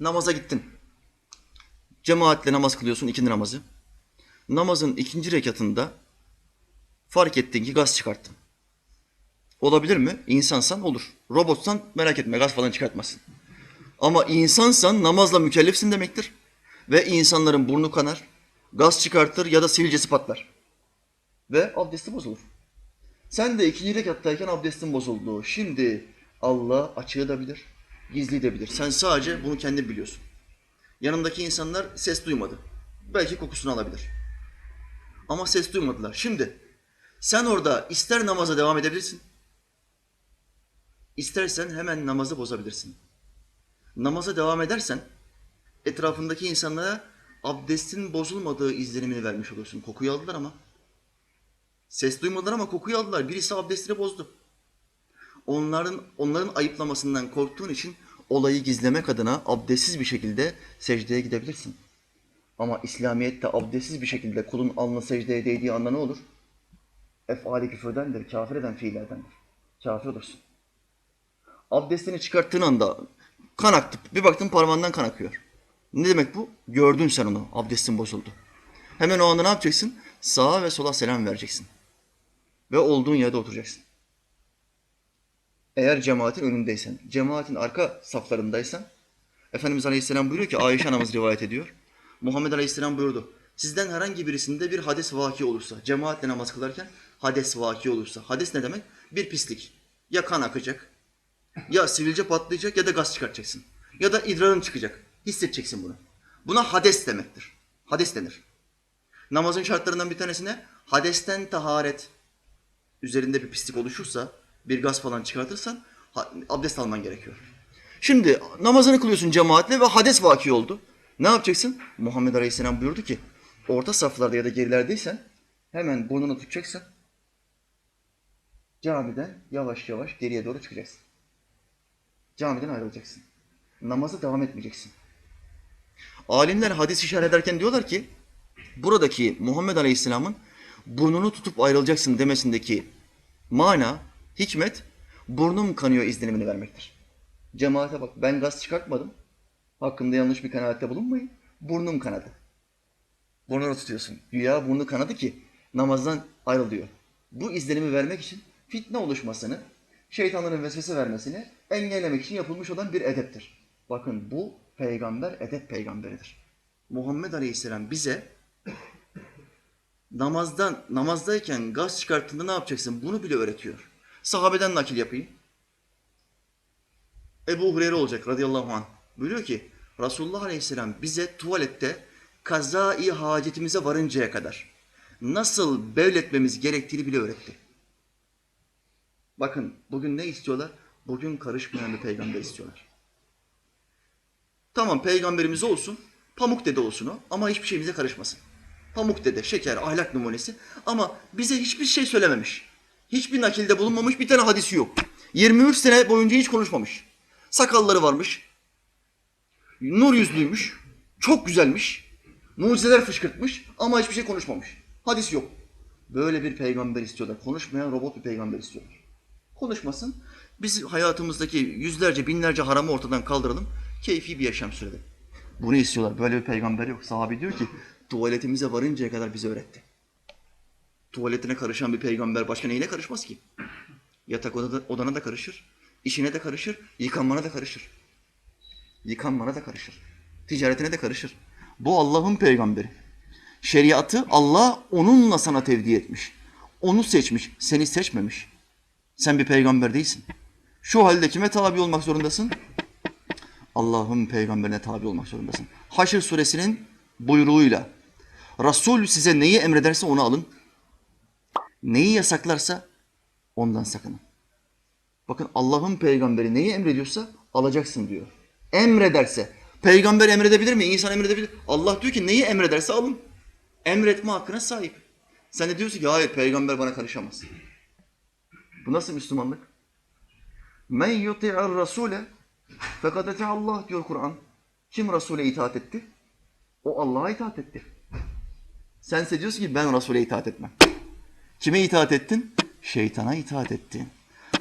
Namaza gittin. Cemaatle namaz kılıyorsun ikindi namazı. Namazın ikinci rekatında fark ettin ki gaz çıkarttın. Olabilir mi? İnsansan olur. Robotsan merak etme gaz falan çıkartmazsın. Ama insansan namazla mükellefsin demektir. Ve insanların burnu kanar, gaz çıkartır ya da sivilcesi patlar. Ve abdesti bozulur. Sen de ikinci rekattayken abdestin bozuldu. Şimdi Allah açığı da bilir, gizli de bilir. Sen sadece bunu kendin biliyorsun. Yanındaki insanlar ses duymadı. Belki kokusunu alabilir. Ama ses duymadılar. Şimdi sen orada ister namaza devam edebilirsin, istersen hemen namazı bozabilirsin. Namaza devam edersen etrafındaki insanlara abdestin bozulmadığı izlenimini vermiş olursun. Kokuyu aldılar ama. Ses duymadılar ama kokuyu aldılar. Birisi abdestini bozdu. Onların onların ayıplamasından korktuğun için olayı gizlemek adına abdestsiz bir şekilde secdeye gidebilirsin. Ama İslamiyet'te abdestsiz bir şekilde kulun alnı secdeye değdiği anda ne olur? Efali küfürdendir, kafir eden fiillerdendir. Kafir olursun. Abdestini çıkarttığın anda kan aktı. Bir baktın parmağından kan akıyor. Ne demek bu? Gördün sen onu. Abdestin bozuldu. Hemen o anda ne yapacaksın? Sağa ve sola selam vereceksin. Ve olduğun yerde oturacaksın. Eğer cemaatin önündeysen, cemaatin arka saflarındaysan, Efendimiz Aleyhisselam buyuruyor ki, Ayşe anamız rivayet ediyor. Muhammed Aleyhisselam buyurdu. Sizden herhangi birisinde bir hades vaki olursa, cemaatle namaz kılarken hades vaki olursa. Hades ne demek? Bir pislik. Ya kan akacak, ya sivilce patlayacak ya da gaz çıkartacaksın. Ya da idrarın çıkacak. Hissedeceksin bunu. Buna hades demektir. Hades denir. Namazın şartlarından bir tanesi ne? Hadesten taharet. Üzerinde bir pislik oluşursa, bir gaz falan çıkartırsan abdest alman gerekiyor. Şimdi namazını kılıyorsun cemaatle ve hades vaki oldu. Ne yapacaksın? Muhammed Aleyhisselam buyurdu ki, orta saflarda ya da gerilerdeysen hemen burnunu tutacaksın. Camiden yavaş yavaş geriye doğru çıkacaksın. Camiden ayrılacaksın. Namaza devam etmeyeceksin. Alimler hadis işaret ederken diyorlar ki buradaki Muhammed Aleyhisselam'ın burnunu tutup ayrılacaksın demesindeki mana, hikmet burnum kanıyor izlenimini vermektir. Cemaate bak ben gaz çıkartmadım. Hakkında yanlış bir kanaatte bulunmayın. Burnum kanadı. Burnunu tutuyorsun. Güya burnu kanadı ki namazdan ayrılıyor. Bu izlenimi vermek için fitne oluşmasını, şeytanların vesvese vermesini engellemek için yapılmış olan bir edeptir. Bakın bu peygamber edep peygamberidir. Muhammed Aleyhisselam bize namazdan namazdayken gaz çıkarttığında ne yapacaksın? Bunu bile öğretiyor. Sahabeden nakil yapayım. Ebu Hureyre olacak radıyallahu anh. Buyuruyor ki Resulullah Aleyhisselam bize tuvalette kazai hacetimize varıncaya kadar nasıl bevletmemiz gerektiğini bile öğretti. Bakın bugün ne istiyorlar? Bugün karışmayan bir peygamber istiyorlar. Tamam peygamberimiz olsun, pamuk dede olsun o ama hiçbir şeyimize karışmasın. Pamuk dede, şeker, ahlak numunesi ama bize hiçbir şey söylememiş. Hiçbir nakilde bulunmamış, bir tane hadisi yok. 23 sene boyunca hiç konuşmamış. Sakalları varmış, nur yüzlüymüş, çok güzelmiş, mucizeler fışkırtmış ama hiçbir şey konuşmamış. Hadis yok. Böyle bir peygamber istiyorlar. Konuşmayan robot bir peygamber istiyorlar. Konuşmasın. Biz hayatımızdaki yüzlerce, binlerce haramı ortadan kaldıralım. Keyfi bir yaşam sürelim. Bunu istiyorlar. Böyle bir peygamber yok. Sahabi diyor ki tuvaletimize varıncaya kadar bize öğretti. Tuvaletine karışan bir peygamber başka neyine karışmaz ki? Yatak odada, odana da karışır. işine de karışır. Yıkanmana da karışır. Yıkanmana da karışır. Ticaretine de karışır. Bu Allah'ın peygamberi. Şeriatı Allah onunla sana tevdi etmiş. Onu seçmiş, seni seçmemiş. Sen bir peygamber değilsin. Şu halde kime tabi olmak zorundasın? Allah'ın peygamberine tabi olmak zorundasın. Haşr suresinin buyruğuyla Resul size neyi emrederse onu alın. Neyi yasaklarsa ondan sakının. Bakın Allah'ın peygamberi neyi emrediyorsa alacaksın diyor. Emrederse. Peygamber emredebilir mi? İnsan emredebilir. Allah diyor ki neyi emrederse alın. Emretme hakkına sahip. Sen de diyorsun ki hayır peygamber bana karışamaz. Bu nasıl Müslümanlık? Men yuti'ar rasule fekad Allah diyor Kur'an. Kim Resul'e itaat etti? O Allah'a itaat etti. Sen diyorsun ki ben Resul'e itaat etmem. Kime itaat ettin? Şeytana itaat ettin.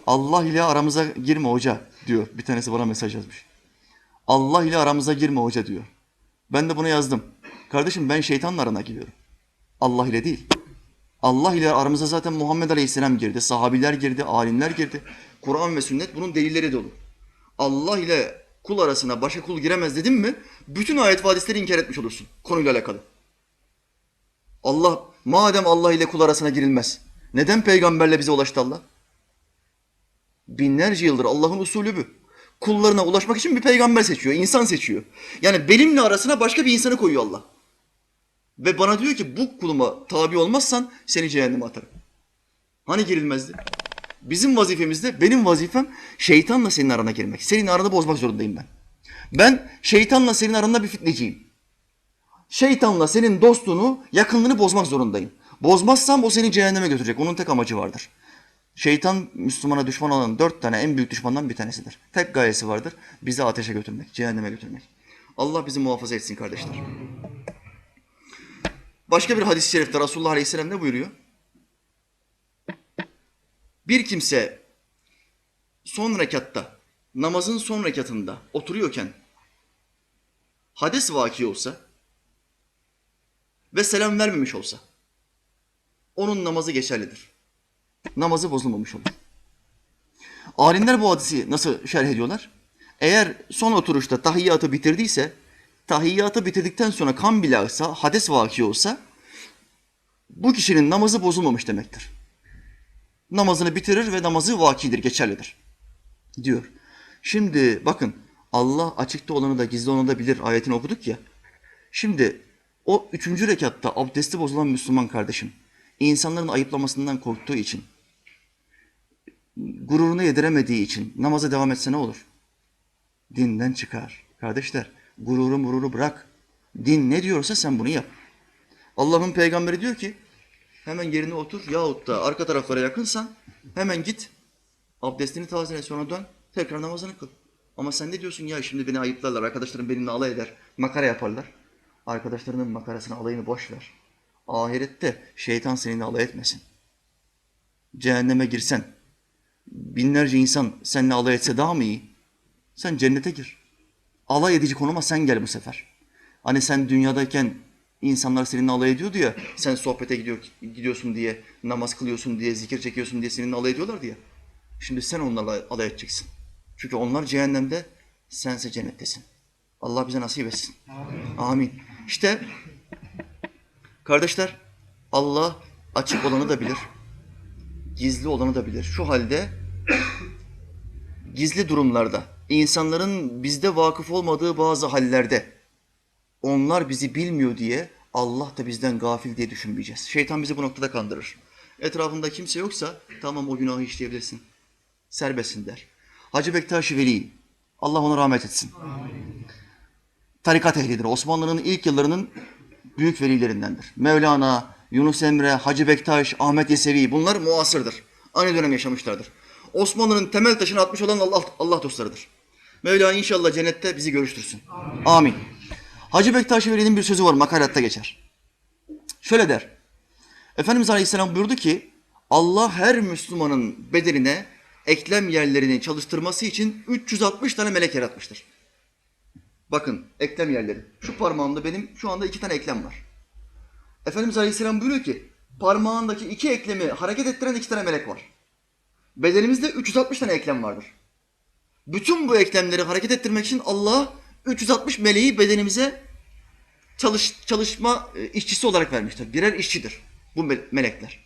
Allah ile aramıza girme hoca diyor. Bir tanesi bana mesaj yazmış. Allah ile aramıza girme hoca diyor. Ben de buna yazdım. Kardeşim ben şeytanla arana giriyorum. Allah ile değil. Allah ile aramıza zaten Muhammed Aleyhisselam girdi, sahabiler girdi, alimler girdi. Kur'an ve sünnet bunun delilleri dolu. Allah ile kul arasına başka kul giremez dedim mi bütün ayet ve hadisleri inkar etmiş olursun konuyla alakalı. Allah madem Allah ile kul arasına girilmez. Neden peygamberle bize ulaştı Allah? Binlerce yıldır Allah'ın usulü bu. Kullarına ulaşmak için bir peygamber seçiyor, insan seçiyor. Yani benimle arasına başka bir insanı koyuyor Allah. Ve bana diyor ki bu kuluma tabi olmazsan seni cehenneme atarım. Hani girilmezdi? Bizim vazifemizde, benim vazifem şeytanla senin arana girmek. Senin aranı bozmak zorundayım ben. Ben şeytanla senin aranda bir fitneciyim. Şeytanla senin dostluğunu, yakınlığını bozmak zorundayım. Bozmazsam o seni cehenneme götürecek. Onun tek amacı vardır. Şeytan Müslümana düşman olan dört tane en büyük düşmandan bir tanesidir. Tek gayesi vardır. Bizi ateşe götürmek, cehenneme götürmek. Allah bizi muhafaza etsin kardeşler. Başka bir hadis-i şerifte Resulullah Aleyhisselam ne buyuruyor? Bir kimse son rekatta, namazın son rekatında oturuyorken hades vaki olsa ve selam vermemiş olsa onun namazı geçerlidir. Namazı bozulmamış olur. Alimler bu hadisi nasıl şerh ediyorlar? Eğer son oturuşta tahiyyatı bitirdiyse, tahiyyatı bitirdikten sonra kan bile aksa, hades vaki olsa bu kişinin namazı bozulmamış demektir. Namazını bitirir ve namazı vakidir, geçerlidir. Diyor. Şimdi bakın Allah açıkta olanı da gizli olanı da bilir ayetini okuduk ya. Şimdi o üçüncü rekatta abdesti bozulan Müslüman kardeşim insanların ayıplamasından korktuğu için gururunu yediremediği için namaza devam etse ne olur? Dinden çıkar. Kardeşler gururu mururu bırak. Din ne diyorsa sen bunu yap. Allah'ın peygamberi diyor ki hemen yerine otur yahut da arka taraflara yakınsan hemen git abdestini tazele sonra dön tekrar namazını kıl. Ama sen ne diyorsun ya şimdi beni ayıplarlar arkadaşlarım benimle alay eder makara yaparlar. Arkadaşlarının makarasını alayını boş ver. Ahirette şeytan seninle alay etmesin. Cehenneme girsen binlerce insan seninle alay etse daha mı iyi? Sen cennete gir. Alay edici konuma sen gel bu sefer. Hani sen dünyadayken insanlar seninle alay ediyordu ya, sen sohbete gidiyor, gidiyorsun diye, namaz kılıyorsun diye, zikir çekiyorsun diye seninle alay ediyorlardı ya. Şimdi sen onlarla alay edeceksin. Çünkü onlar cehennemde, sense cennettesin. Allah bize nasip etsin. Amin. Amin. İşte kardeşler Allah açık olanı da bilir. Gizli olanı da bilir. Şu halde gizli durumlarda, insanların bizde vakıf olmadığı bazı hallerde onlar bizi bilmiyor diye Allah da bizden gafil diye düşünmeyeceğiz. Şeytan bizi bu noktada kandırır. Etrafında kimse yoksa tamam o günahı işleyebilirsin. Serbestsin der. Hacı Bektaş Veli, Allah ona rahmet etsin. Tarikat ehlidir. Osmanlı'nın ilk yıllarının büyük velilerindendir. Mevlana, Yunus Emre, Hacı Bektaş, Ahmet Yesevi bunlar muasırdır. Aynı dönem yaşamışlardır. Osmanlı'nın temel taşını atmış olan Allah, Allah dostlarıdır. Mevla inşallah cennette bizi görüştürsün. Amin. Hacı Bektaş Veli'nin bir sözü var makaratta geçer. Şöyle der. Efendimiz Aleyhisselam buyurdu ki Allah her Müslümanın bedenine eklem yerlerini çalıştırması için 360 tane melek yaratmıştır. Bakın eklem yerleri. Şu parmağımda benim şu anda iki tane eklem var. Efendimiz Aleyhisselam buyuruyor ki parmağındaki iki eklemi hareket ettiren iki tane melek var. Bedenimizde 360 tane eklem vardır. Bütün bu eklemleri hareket ettirmek için Allah 360 meleği bedenimize çalış, çalışma e, işçisi olarak vermiştir. Birer işçidir bu me- melekler.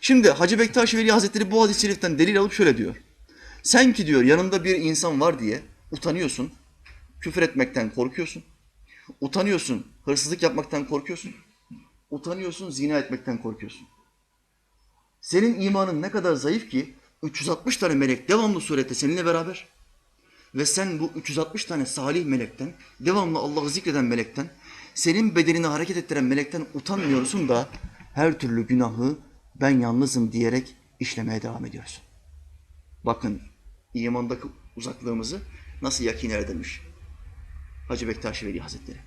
Şimdi Hacı Bektaş Veli Hazretleri bu hadis-i şeriften delil alıp şöyle diyor. Sen ki diyor yanında bir insan var diye utanıyorsun, küfür etmekten korkuyorsun, utanıyorsun, hırsızlık yapmaktan korkuyorsun, utanıyorsun, zina etmekten korkuyorsun. Senin imanın ne kadar zayıf ki 360 tane melek devamlı surette seninle beraber ve sen bu 360 tane salih melekten, devamlı Allah'ı zikreden melekten, senin bedenini hareket ettiren melekten utanmıyorsun da her türlü günahı ben yalnızım diyerek işlemeye devam ediyorsun. Bakın imandaki uzaklığımızı nasıl yakin erdirmiş Hacı Bektaş Veli Hazretleri.